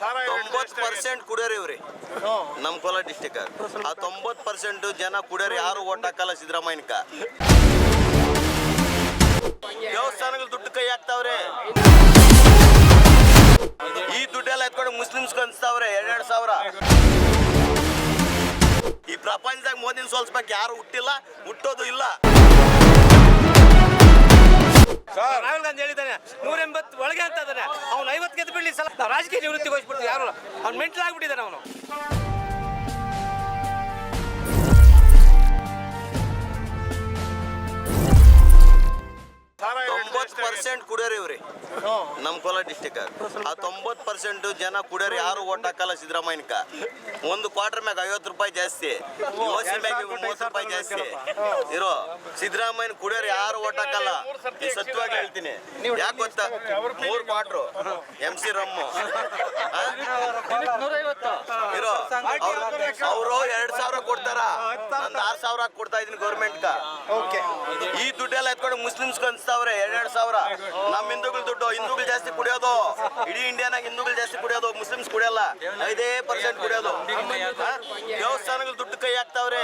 ತೊಂಬತ್ ಪರ್ಸೆಂಟ್ ಕುಡಿಯೋರು ಇವ್ರಿ. ನಮ್ ಕೋಲಾರ ಡಿಸ್ಟಿಕ್ ಆ ತೊಂಬತ್ ಪರ್ಸೆಂಟ್ ಜನ ಕುಡಿಯೋರು ಯಾರು ಓಟ್ ಹಾಕಲ್ಲ ಸಿದ್ದರಾಮಯ್ಯನಕ. ದೇವಸ್ಥಾನಗಳು ದುಡ್ಡು ಕೈ ಹಾಕ್ತಾವ್ರೆ. ಈ ದುಡ್ಡೆಲ್ಲ ಎತ್ಕೊಂಡು ಮುಸ್ಲಿಮ್ಸ್ ಕನ್ಸ್ತಾವ್ರೆ ಎರಡೆರಡು ಸಾವಿರ. ಈ ಪ್ರಪಂಚದಾಗ ಮೋದಿನ ಸೋಲ್ಸ್ಬೇಕು ಯಾರು ಹುಟ್ಟಿಲ್ಲ, ಹುಟ್ಟೋದು ಇಲ್ಲ. ರಾಹುಲ್ ಗಾಂಧಿ ಹೇಳಿದ್ದಾನೆ, ನೂರ ಎಂಬತ್ತು ಒಳಗೆ ಅಂತ ಅವ್ನು ಐವತ್ತು ಗೆದ್ದು ಬಿಡ್ಲಿ ಸಲ. ನಾವು ರಾಜಕೀಯ ನಿವೃತ್ತಿ ಹೋಗ್ಬಿಡ್ತೀವಿ ಯಾರು ಅವ್ನು ಮೆಂಟಲ್ ಆಗ್ಬಿಟ್ಟಿದ್ದಾನೆ ಅವನು. ತೊಂಬತ್ ಪರ್ಸೆಂಟ್ ಕುಡಿಯೋರು ಇವ್ರಿ. ನಮ್ ಕೋಲಾರ ಡಿಸ್ಟಿಕ್ ಆ ತೊಂಬತ್ ಪರ್ಸೆಂಟ್ ಜನ ಕುಡಿಯೋರು ಯಾರು ಓಟ್ ಹಾಕಲ್ಲ ಸಿದ್ದರಾಮಯ್ಯನಕ? ಒಂದು ಕ್ವಾರ್ಟರ್ ಮ್ಯಾಗ ಐವತ್ತು ರೂಪಾಯಿ ಜಾಸ್ತಿ. ಓಸಿ ಮ್ಯಾಗ ಮೂವತ್ತು ರೂಪಾಯಿ ಜಾಸ್ತಿ. ಇರೋ ಸಿದ್ದರಾಮಯ್ಯ ಕುಡಿಯೋರು ಯಾರು ಓಟ್ ಹಾಕಲ್ಲ? ಈ ಸತ್ಯವಾಗಿ ಹೇಳ್ತೀನಿ. ಯಾಕೆ ಗೊತ್ತಾ? ಮೂರ್ ಕ್ವಾರ್ಟ್ರು ಎಂ ಸಿ ರಮ್ಮು? ಇರೋ ಅವರು ಎರಡ್ ಸಾವಿರ ಕೊಡ್ತಾರ? ನಂದು ಆರ್ ಸಾವಿರ ಹಾಕಿ ಕೊಡ್ತಾ ಇದೀನಿ ಗೌರ್ಮೆಂಟ್ ಈ ದುಡ್ಡೆಲ್ಲ ಎತ್ಕೊಂಡು ಮುಸ್ಲಿಮ್ಸ್ ಅನ್ಸ್ತಾವ್ರೆ ಎರಡೆರಡು ಸಾವಿರ. ನಮ್ಮ ಹಿಂದೂಗಳ ದುಡ್ಡು, ಹಿಂದೂಗಳು ಜಾಸ್ತಿ ಕುಡಿಯೋದು. ಇಡೀ ಇಂಡಿಯಾನಾಗ ಹಿಂದೂಗಳು ಜಾಸ್ತಿ ಕುಡಿಯೋದು, ಮುಸ್ಲಿಮ್ಸ್ ಕುಡಿಯಲ್ಲ. ಐದೇ ಪರ್ಸೆಂಟ್ ಕುಡಿಯೋದು. ದೇವಸ್ಥಾನಗಳ ದುಡ್ಡು ಕೈ ಹಾಕ್ತಾವ್ರೆ.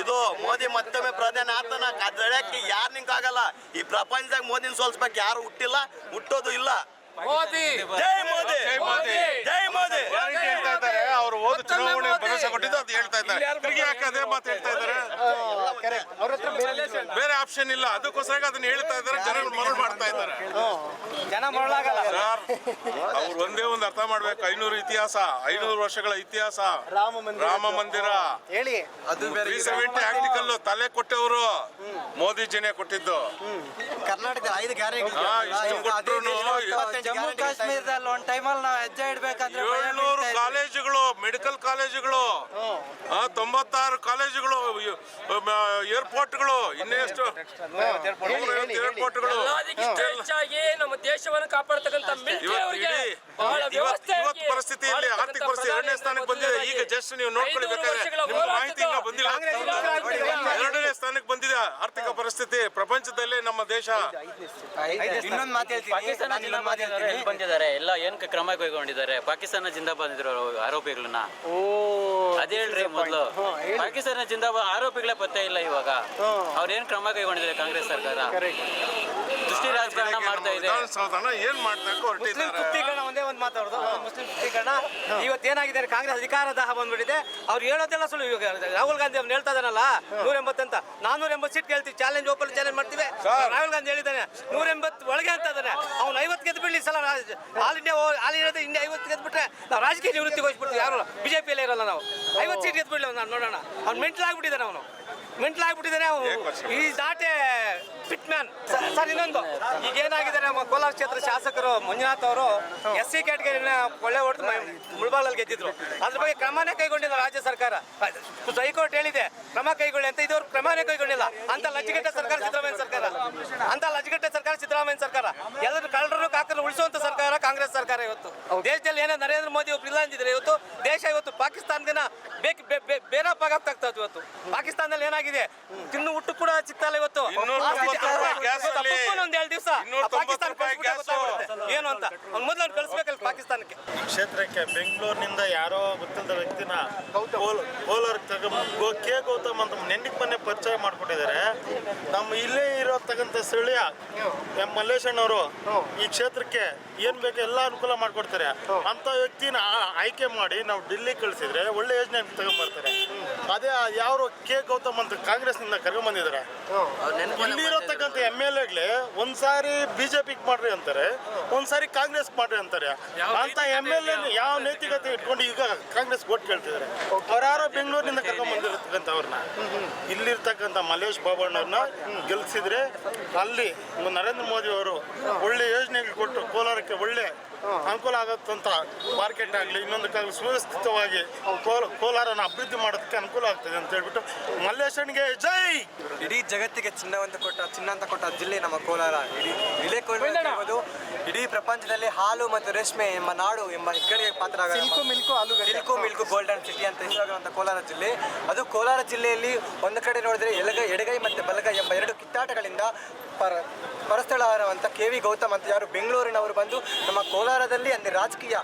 ಇದು ಮೋದಿ ಮತ್ತೊಮ್ಮೆ ಪ್ರಧಾನಿ ಆತನ ಕದಳಕ್ಕೆ ಯಾರು ನಿಂಗಾಗಲ್ಲ ಈ ಪ್ರಪಂಚದಾಗ ಮೋದಿನ ಸೋಲ್ಸ್ಬೇಕು ಯಾರು ಹುಟ್ಟಿಲ್ಲ, ಹುಟ್ಟೋದು ಇಲ್ಲ. ಮೋದಿ. ಜೈ ಮೋದಿ. ಜೈ ಮೋದಿ. ಜೈ ಮೋದಿ. ಗ್ಯಾರಂಟಿ ಹೇಳ್ತಾ ಇದ್ದಾರೆ? ಅವರು ಹೋದ ಚುನಾವಣೆ ಭರವಸೆ ಕೊಟ್ಟಿದ್ದು ಅದು ಹೇಳ್ತಾ ಇದ್ದಾರೆ. ತಿರುಗಿ ಯಾಕೆ ಅದೇ ಮಾತು ಹೇಳ್ತಾ ಇದ್ದಾರೆ. ಬೇರೆ ಆಪ್ಷನ್ ಇಲ್ಲ. ಅದಕ್ಕೋಸ್ಕರ ಅದನ್ನ ಹೇಳ್ತಾ ಇದ್ದಾರೆ. ಜನರು ಮರಳು ಮಾಡ್ತಾ ಇದ್ದಾರೆ? ಜನ ಮರಳಾಗಲ್ಲ. ಸರ್ ಅವ್ರು ಒಂದೇ ಒಂದು ಅರ್ಥ ಮಾಡ್ಬೇಕು. ಐನೂರು ಇತಿಹಾಸ ಐನೂರು ವರ್ಷಗಳ ಇತಿಹಾಸ. ರಾಮ ಮಂದಿರ. ಹೇಳಿ. ತ್ರೀ ಸೆವೆಂಟಿ ಆರ್ಟಿಕಲ್ ತಲೆ ಕೊಟ್ಟವರು ಮೋದಿ ಜನ ಕೊಟ್ಟಿದ್ದು. ಕರ್ನಾಟಕ ಐದು ಗ್ಯಾರಂಟಿ ಜಮ್ಮು ಕಾಶ್ಮೀರದಲ್ಲಿ ಒಂದ್ ಟೈಮಲ್ಲಿ ನಾವು ಹೆಜ್ಜೆ ಇಡ್ಬೇಕಂದ್ರೆ ಭಯ ಏಳ್ನೂರು ಬೀಳ್ತಾ. ಕಾಲೇಜುಗಳು ಮೆಡಿಕಲ್ ಕಾಲೇಜುಗಳು ಆ, ತೊಂಬತ್ತಾರು ಕಾಲೇಜುಗಳು ಏರ್ಪೋರ್ಟ್ಗಳು ಇನ್ನೆಷ್ಟು? ಏರ್ಪೋರ್ಟ್ಗಳು ಎಲ್ಲದಕ್ಕಿಂತ ಹೆಚ್ಚಾಗಿ ನಮ್ಮ ದೇಶವನ್ನು ಕಾಪಾಡ್ತಕ್ಕಂಥ ಮಿಲಿಟರಿ ಇವತ್ತು ಅವರಿಗೆ ಇಡೀ ಬಹಳ ಇವತ್ತು ವ್ಯವಸ್ಥೆಯಾಗಿ ಇವತ್ತು ಪರಿಸ್ಥಿತಿಯಲ್ಲಿ ಆರ್ಥಿಕ ಪರಿಸ್ಥಿತಿ ಎರಡನೇ ಸ್ಥಾನಕ್ಕೆ ಬಂದಿದೆ. ಈಗ ಜಸ್ಟ್ ನೀವು ನೋಡ್ಕೊಳ್ಬೇಕಾದ್ರೆ ನಿಮ್ಗೆ ಮಾಹಿತಿ ಇನ್ನೂ ಬಂದಿಲ್ಲ. ಎರಡನೇ ಸ್ಥಾನಕ್ಕೆ ಬಂದಿದೆ ಆರ್ಥಿಕ ಪರಿಸ್ಥಿತಿ ಪ್ರಪಂಚದಲ್ಲೇ ನಮ್ಮ ದೇಶ. ಇನ್ನೊಂದು ಮಾತು ಹೇಳ್ತೀನಿ. ಬಂದಿದ್ದಾರೆ? ಎಲ್ಲ ಏನ್ ಕ್ರಮ ಕೈಗೊಂಡಿದ್ದಾರೆ? ಪಾಕಿಸ್ತಾನ ಜಿಂದಾಬಾದ್ ಇದ್ರು ಆರೋಪಿಗಳನ್ನ. ಅದೇ ಹೇಳ್ರಿ ಮೊದಲು. ಪಾಕಿಸ್ತಾನ ಜಿಂದಾಬಾದ್ ಆರೋಪಿಗಳೇ ಪತ್ತೆ ಇಲ್ಲ ಇವಾಗ. ಅವ್ರ ಏನ್ ಕ್ರಮ ಕೈಗೊಂಡಿದ್ದಾರೆ ಕಾಂಗ್ರೆಸ್ ಸರ್ಕಾರ? ದೃಷ್ಟಿ ರಾಜಕಾರಣ ಮಾಡ್ತಾ ಇದೆ. ಏನ್ ಹೊರಟಿದ್ದಾರೆ? ತುಷ್ಟೀಕರಣ ಒಂದೇ ಒಂದು ಮಾತಾಡೋದು ಮುಸ್ಲಿಂ ಶುದ್ಧೀಕರಣ. ಇವತ್ತು ಏನಾಗಿದೆ ಕಾಂಗ್ರೆಸ್ ಅಧಿಕಾರ ದಾಹ ಬಂದ್ಬಿಟ್ಟಿದೆ. ಅವ್ರು ಹೇಳೋದೆಲ್ಲ ಸುಳ್ಳು. ಇವಾಗ ರಾಹುಲ್ ಗಾಂಧಿ ಅವ್ನು ಹೇಳ್ತಾ ಇದಾನಲ್ಲ ನೂರ ಎಂಬತ್ತಂತ ನಾನೂರ ಎಂಬತ್ತು ಸೀಟ್ ಕೇಳ್ತೀವಿ. ಚಾಲೆಂಜ್ ಓಪನ್ ಚಾಲೆಂಜ್ ಮಾಡ್ತೀವಿ. ರಾಹುಲ್ ಗಾಂಧಿ ಹೇಳಿದ್ದಾನೆ ನೂರ ಎಂಬತ್ತು ಒಳಗೆ ಅಂತ ಇದ್ದಾನೆ. ಅವ್ನು ಐವತ್ತು ಗೆದ್ದು ಬಿಡ್ಲಿ ಸಲ ಆಲ್ ಇಂಡಿಯಾ ಆಲ್ ಇಂಡಿಯಾದ ಇಂಡಿಯಾ ಐವತ್ತು ಗೆದ್ದು ಬಿಟ್ರೆ ನಾವು ರಾಜಕೀಯ ನಿವೃತ್ತಿ ಹೋಗ್ಬಿಡ್ತೀವಿ ಯಾರು? ಬಿಜೆಪಿಯಲ್ಲಿ ಇರಲ್ಲ ನಾವು. ಐವತ್ತು ಸೀಟ್ ಗೆದ್ದು ಬಿಡ್ಲಿ ನಾನು ನೋಡೋಣ. ಅವ್ನು ಮೆಂಟ್ಲ್ ಆಗ್ಬಿಟ್ಟಿದ್ದಾನೆ ಅವನು. ಮೆಂಟ್ಲ್ ಆಗ್ಬಿಟ್ಟಿದ್ದಾನೆ ಅವನು. ಈ ಫಿಟ್ ಮ್ಯಾನ್ ಸರ್ ಇನ್ನೊಂದು ಈಗ ಏನಾಗಿದೆ ನಮ್ಮ ಕೋಲಾರ ಕ್ಷೇತ್ರ ಶಾಸಕರು ಮಂಜುನಾಥ್ ಅವರು ಎಸ್ ಸಿ ಕ್ಯಾಟಗರಿನ ಒಳ್ಳೆ ಹೊಡೆದು ಮುಳ್ಬಾಗಲಲ್ಲಿ ಗೆದ್ದಿದ್ರು. ಅದ್ರ ಬಗ್ಗೆ ಕ್ರಮನೇ ಕೈಗೊಂಡಿಲ್ಲ ರಾಜ್ಯ ಸರ್ಕಾರ. ಹೈಕೋರ್ಟ್ ಹೇಳಿದೆ ಕ್ರಮ ಕೈಗೊಳ್ಳಿ ಅಂತ. ಇದುವರೆಗೂ ಕ್ರಮನೇ ಕೈಗೊಂಡಿಲ್ಲ. ಅಂತ ಲಜ್ಜೆಗೆಟ್ಟ ಸರ್ಕಾರ ಸಿದ್ದರಾಮಯ್ಯ ಸರ್ಕಾರ. ಅಂತ ಲಜ್ಜೆಗೆಟ್ಟ ಸರ್ಕಾರ ಸಿದ್ದರಾಮಯ್ಯ ಸರ್ಕಾರ. ಎಲ್ಲರೂ ಕಳ್ಳರು ಕಾಕರು ಉಳಿಸುವಂತ ಸರ್ಕಾರ ಕಾಂಗ್ರೆಸ್ ಸರ್ಕಾರ ಇವತ್ತು. ದೇಶದಲ್ಲಿ ಏನೋ ನರೇಂದ್ರ ಮೋದಿ ಒಬ್ರು ಇಲ್ಲ ಅಂದಿದ್ರೆ ಇವತ್ತು ದೇಶ ಇವತ್ತು ಪಾಕಿಸ್ತಾನದಿನ ಬೇಕು ಬೇನಾಪಾಗಾಗ್ತಾ ಇತ್ತು ಇವತ್ತು. ಪಾಕಿಸ್ತಾನದಲ್ಲಿ ಏನಾಗಿದೆ? ತಿನ್ನು ಹುಟ್ಟು ಕೂಡ ಸಿಗ್ತಲ್ಲ ಇವತ್ತು. ಪಾಕಿಸ್ತಾನಕ್ಕೆ ಕ್ಷೇತ್ರಕ್ಕೆ ಬೆಂಗಳೂರಿನಿಂದ ಯಾರೋ ಗೊತ್ತಿಲ್ಲದ ವ್ಯಕ್ತಿನ ಕೋಲ್ ಕೋಲಾರ ತಗೊಂಡು ಕೆ ಗೌತಮ್ ಅಂತ ಮೊನ್ನೆ ಪರಿಚಯ ಮಾಡ್ಕೊಟ್ಟಿದ್ದಾರೆ ನಮ್ಮ ಇಲ್ಲೇ ಇರತಕ್ಕಂಥ ಸ್ಥಳೀಯ ಎಂ ಮಲ್ಲೇಶಣ್ಣವರು ಈ ಕ್ಷೇತ್ರಕ್ಕೆ ಏನ್ ಬೇಕು ಎಲ್ಲ ಅನುಕೂಲ ಮಾಡ್ಕೊಡ್ತಾರೆ ಅಂತ ವ್ಯಕ್ತಿನ ಆಯ್ಕೆ ಮಾಡಿ ನಾವು ಡೆಲ್ಲಿ ಕಳಿಸಿದ್ರೆ ಒಳ್ಳೆ ಯೋಜನೆ ತಗೊಂಡ್ಬರ್ತಾರೆ ಅದೇ ಯಾರು ಕೆ ಗೌತಮ್ ಅಂತ ಕಾಂಗ್ರೆಸ್ ಕಾಂಗ್ರೆಸ್ನಿಂದ ಕರ್ಕೊಂಡ್ಬಂದಿದ್ದಾರೆ ಇಲ್ಲಿರತಕ್ಕಂಥ ಎಂ ಎಲ್ ಎಗ್ಲೆ ಒಂದ್ಸಾರಿ ಬಿಜೆಪಿಗೆ ಮಾಡ್ರಿ ಅಂತಾರೆ ಒಂದ್ಸಾರಿ ಕಾಂಗ್ರೆಸ್ ಮಾಡ್ರಿ ಅಂತಾರೆ. ಅಂತ ಎಂ ಎಲ್ ಎ ಯಾವ ನೈತಿಕತೆ ಇಟ್ಕೊಂಡು ಈಗ ಕಾಂಗ್ರೆಸ್ ಓಟ್ ಕೇಳ್ತಿದ್ದಾರೆ. ಅವ್ರು ಯಾರೋ ಬೆಂಗಳೂರಿನಿಂದ ಕರ್ಕೊಂಡ್ ಬಂದಿರತಕ್ಕಂಥ ಅವ್ರನ್ನ. ಇಲ್ಲಿರ್ತಕ್ಕಂಥ ಮಲ್ಲೇಶ್ ಬಾಬಣ್ಣವ್ರನ್ನ ಗೆಲ್ಸಿದ್ರೆ ಅಲ್ಲಿ ನರೇಂದ್ರ ಮೋದಿ ಅವರು ಒಳ್ಳೆ ಯೋಜನೆಗಳು ಕೊಟ್ಟು ಕೋಲಾರಕ್ಕೆ ಒಳ್ಳೆ ಅನುಕೂಲ ಆಗತ್ತಂತ ಮಾರ್ಕೆಟ್ ಆಗಲಿ ಇನ್ನೊಂದು ಕಾಲ ಸುವ್ಯವಸ್ಥಿತವಾಗಿ ಕೋಲ ಕೋಲಾರನ ಅಭಿವೃದ್ಧಿ ಮಾಡೋದಕ್ಕೆ ಅನುಕೂಲ ಆಗ್ತದೆ ಅಂತ ಹೇಳ್ಬಿಟ್ಟು ಮಲ್ಲೇಶನ್ಗೆ ಜೈ! ಇಡೀ ಜಗತ್ತಿಗೆ ಚಿನ್ನವಂತ ಕೊಟ್ಟ ಚಿನ್ನ ಅಂತ ಕೊಟ್ಟ ಜಿಲ್ಲೆ ನಮ್ಮ ಕೋಲಾರ. ಇಡೀ ಇಲ್ಲೇ ಕೋಲಾರ ಇರ್ಬೋದು. ಇಡೀ ಪ್ರಪಂಚದಲ್ಲಿ ಹಾಲು ಮತ್ತು ರೇಷ್ಮೆ ಎಂಬ ನಾಡು ಎಂಬ ಹೆಗ್ಗಳಿಕೆ ಪಾತ್ರ silk milk silk milk golden city ಅಂತ ಹೆಸರಾಗಿರುವಂಥ ಕೋಲಾರ ಜಿಲ್ಲೆ. ಅದು ಕೋಲಾರ ಜಿಲ್ಲೆಯಲ್ಲಿ ಒಂದು ಕಡೆ ನೋಡಿದ್ರೆ ಎಡಗೈ ಎಡಗೈ ಮತ್ತು ಬಲಗೈ ಎಂಬ ಎರಡು ಕಿತ್ತಾಟಗಳಿಂದ ಪರ ಪರಸ್ಥಳಾರವಂತ ಕೆ ವಿ ಗೌತಮ್ ಅಂತ ಯಾರು ಬೆಂಗಳೂರಿನವರು ಬಂದು ನಮ್ಮ ಕೋಲಾರದಲ್ಲಿ ಅಂದರೆ ರಾಜಕೀಯ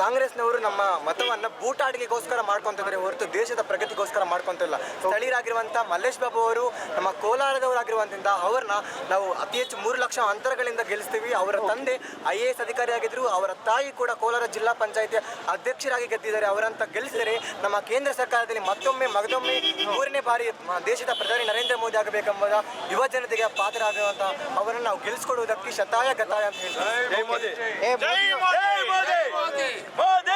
ಕಾಂಗ್ರೆಸ್ನವರು ನಮ್ಮ ಮತವನ್ನು ಬೂಟಾಡಿಗೆಗೋಸ್ಕರ ಮಾಡ್ಕೊಂತಿದ್ದಾರೆ ಹೊರತು ದೇಶದ ಪ್ರಗತಿಗೋಸ್ಕರ ಮಾಡ್ಕೊಂತಿಲ್ಲ. ಸ್ಥಳೀಯರಾಗಿರುವಂಥ ಮಲ್ಲೇಶ್ ಬಾಬು ಅವರು ನಮ್ಮ ಕೋಲಾರದವರಾಗಿರುವಂಥ ಅವರನ್ನ ನಾವು ಅತಿ ಹೆಚ್ಚು ಮೂರು ಲಕ್ಷ ಅಂತರಗಳಿಂದ ಗೆಲ್ಲಿಸ್ತೀವಿ. ಅವರ ತಂದೆ ಐ ಎ ಎಸ್ ಅಧಿಕಾರಿಯಾಗಿದ್ದರು ಅವರ ತಾಯಿ ಕೂಡ ಕೋಲಾರ ಜಿಲ್ಲಾ ಪಂಚಾಯಿತಿ ಅಧ್ಯಕ್ಷರಾಗಿ ಗೆದ್ದಿದ್ದಾರೆ. ಅವರಂತ ಗೆಲ್ಲಿಸಿದರೆ ನಮ್ಮ ಕೇಂದ್ರ ಸರ್ಕಾರದಲ್ಲಿ ಮತ್ತೊಮ್ಮೆ ಮಗದೊಮ್ಮೆ ಮೂರನೇ ಬಾರಿ ದೇಶದ ಪ್ರಧಾನಿ ನರೇಂದ್ರ ಮೋದಿ ಆಗಬೇಕೆಂಬ ಯುವ ಜನತೆಗೆ ಪಾತ್ರ ಆಗುವಂಥ ಅವರನ್ನು ನಾವು ಗೆಲ್ಲಿಸ್ಕೊಡುವುದಕ್ಕೆ ಶತಾಯ ಗತಾಯ ಅಂತ ಹೇಳ್ತಾರೆ ಮೋದಿ ಮೋದಿ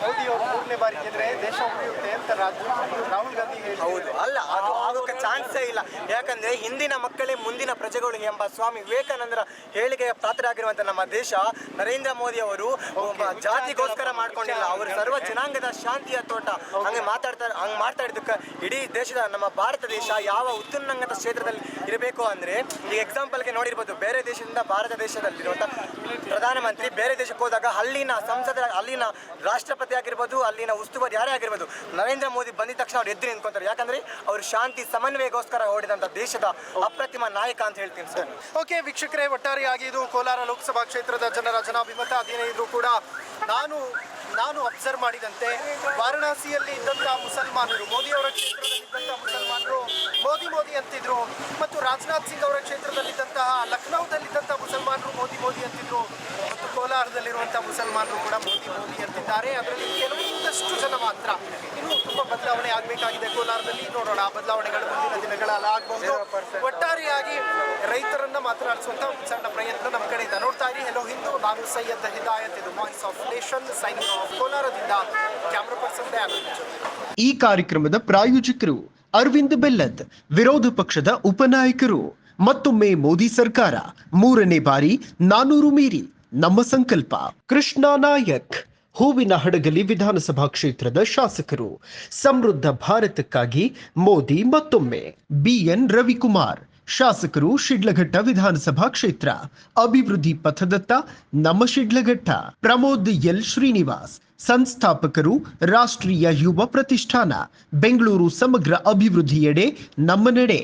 ಮೋದಿ ಅವರು ಮೂರನೇ ಬಾರಿ ಗೆದ್ರೆ ದೇಶ ಉಳಿಯುತ್ತೆ ಅಂತ ರಾಹುಲ್ ಗಾಂಧಿ ಹೌದು ಅಲ್ಲ ಅದು ಆಗೋಕೆ ಚಾನ್ಸೇ ಇಲ್ಲ. ಯಾಕಂದ್ರೆ ಹಿಂದಿನ ಮಕ್ಕಳೇ ಮುಂದಿನ ಪ್ರಜೆಗಳು ಎಂಬ ಸ್ವಾಮಿ ವಿವೇಕಾನಂದರ ಹೇಳಿಕೆಯ ಪಾತ್ರರಾಗಿರುವಂಥ ನಮ್ಮ ದೇಶ ನರೇಂದ್ರ ಮೋದಿ ಅವರು ಒಬ್ಬ ಜಾತಿಗೋಸ್ಕರ ಮಾಡ್ಕೊಂಡಿಲ್ಲ. ಅವರು ಸರ್ವ ಜನಾಂಗದ ಶಾಂತಿಯ ತೋಟ. ಹಂಗೆ ಮಾತಾಡ್ತಾರೆ ಹಂಗೆ ಮಾತಾಡಿದಕ್ಕೆ ಇದ್ದಕ್ಕೆ ಇಡೀ ದೇಶದ ನಮ್ಮ ಭಾರತ ದೇಶ ಯಾವ ಉತ್ತುನ್ನಂಗದ ಕ್ಷೇತ್ರದಲ್ಲಿ ಇರಬೇಕು ಅಂದ್ರೆ ಈಗ ಎಕ್ಸಾಂಪಲ್ಗೆ ನೋಡಿರ್ಬೋದು ಬೇರೆ ದೇಶದಿಂದ ಭಾರತ ದೇಶದಲ್ಲಿರುವಂತ ಪ್ರಧಾನಮಂತ್ರಿ ಬೇರೆ ದೇಶಕ್ಕೆ ಹೋದಾಗ ಅಲ್ಲಿನ ಸಂಸದ ಅಲ್ಲಿನ ರಾಷ್ಟ್ರಪತಿ ಆಗಿರ್ಬೋದು, ಅಲ್ಲಿನ ಉಸ್ತುವಾರಿ ಯಾರೇ ಆಗಿರ್ಬೋದು, ನರೇಂದ್ರ ಮೋದಿ ಬಂದಿದ ತಕ್ಷಣ ಅವ್ರು ಎದ್ದು ನಿಂತ್ಕೊಂತಾರೆ. ಯಾಕಂದ್ರೆ ಅವರು ಶಾಂತಿ ಸಮನ್ವಯಗೋಸ್ಕರ ಓಡಿದಂತ ದೇಶದ ಅಪ್ರತಿಮ ನಾಯಕ ಅಂತ ಹೇಳ್ತೀನಿ ಸರ್. ಓಕೆ, ವೀಕ್ಷಕರೇ ಒಟ್ಟಾರೆಯಾಗಿ ಇದು ಕೋಲಾರ ಲೋಕಸಭಾ ಕ್ಷೇತ್ರದ ಜನರ ಜನಾಭಿಮತ. ಅದೇನೇ ಕೂಡ ನಾನು ನಾನು ಅಬ್ಸರ್ವ್ ಮಾಡಿದಂತೆ ವಾರಣಾಸಿಯಲ್ಲಿ ಇದ್ದಂಥ ಮುಸಲ್ಮಾನರು ಮೋದಿ ಅವರ ಕ್ಷೇತ್ರದಲ್ಲಿದ್ದಂಥ ಮುಸಲ್ಮಾನರು. ಮೋದಿ ಮೋದಿ ಅಂತಿದ್ರು. ಮತ್ತು ರಾಜನಾಥ್ ಸಿಂಗ್ ಅವರ ಕ್ಷೇತ್ರದಲ್ಲಿದ್ದಂತಹ ಲಖನೌದಲ್ಲಿದ್ದಂಥ ಮುಸಲ್ಮಾನರು ಮೋದಿ ಮೋದಿ ಅಂತಿದ್ರು. ಮತ್ತು ಕೋಲಾರದಲ್ಲಿರುವಂತಹ ಮುಸಲ್ಮಾನರು ಕೂಡ ಮೋದಿ ಮೋದಿ ಅಂತಿದ್ದಾರೆ. ಅದರಲ್ಲಿ ಕೆಲವೊಂದಷ್ಟು ಜನ ಮಾತ್ರ ಇನ್ನೂ ತುಂಬ ಬದಲಾವಣೆ ಆಗಬೇಕಾಗಿದೆ ಕೋಲಾರದಲ್ಲಿ. ನೋಡೋಣ ಆ ಬದಲಾವಣೆಗಳು ಮುಂದಿನ ದಿನಗಳಲ್ಲಿ ಆಗಬಹುದು. ಒಟ್ಟಾರೆಯಾಗಿ ರೈತರನ್ನ ಮಾತನಾಡಿಸುವಂತ ಒಂದು ಸಣ್ಣ ಪ್ರಯತ್ನ ನಮ್ಮ ಕಡೆಯಿಂದ ನೋಡ್ತಾ ಇರಿ. ಹೆಲೋ ಹಿಂದೂ ನಾನು ಸೈಯದ್ ಹಿದಾಯತ್. ಇದು voice of nation signing off ಕೋಲಾರದಿಂದ. Camera person ಈ ಕಾರ್ಯಕ್ರಮದ ಪ್ರಾಯೋಜಕರು ಅರವಿಂದ್ ಬೆಲ್ಲದ್, ವಿರೋಧ ಪಕ್ಷದ ಉಪನಾಯಕರು. ಮತ್ತೊಮ್ಮೆ ಮೋದಿ ಸರ್ಕಾರ, ಮೂರನೇ ಬಾರಿ ನಾನೂರು ಮೀರಿ ನಮ್ಮ ಸಂಕಲ್ಪ. ಕೃಷ್ಣ ನಾಯಕ್, ಹೂವಿನ ಹಡಗಲಿ ವಿಧಾನಸಭಾ ಕ್ಷೇತ್ರದ ಶಾಸಕರು. ಸಮೃದ್ಧ ಭಾರತಕ್ಕಾಗಿ ಮೋದಿ ಮತ್ತೊಮ್ಮೆ ಬಿಎನ್ ರವಿಕುಮಾರ್. ಶಾಸಕರು ಶಿಡ್ಲಘಟ್ಟ ವಿಧಾನಸಭಾ ಕ್ಷೇತ್ರ, ಅಭಿವೃದ್ಧಿ ಪಥದತ್ತ ನಮ್ಮ ಶಿಡ್ಲಘಟ್ಟ, ಪ್ರಮೋದ್ ಎಲ್ ಶ್ರೀನಿವಾಸ್, ಸಂಸ್ಥಾಪಕರು ರಾಷ್ಟ್ರೀಯ ಯುವ ಪ್ರತಿಷ್ಠಾನ, ಬೆಂಗಳೂರು ಸಮಗ್ರ ಅಭಿವೃದ್ಧಿಯೆಡೆ ನಮ್ಮ ನಡೆ.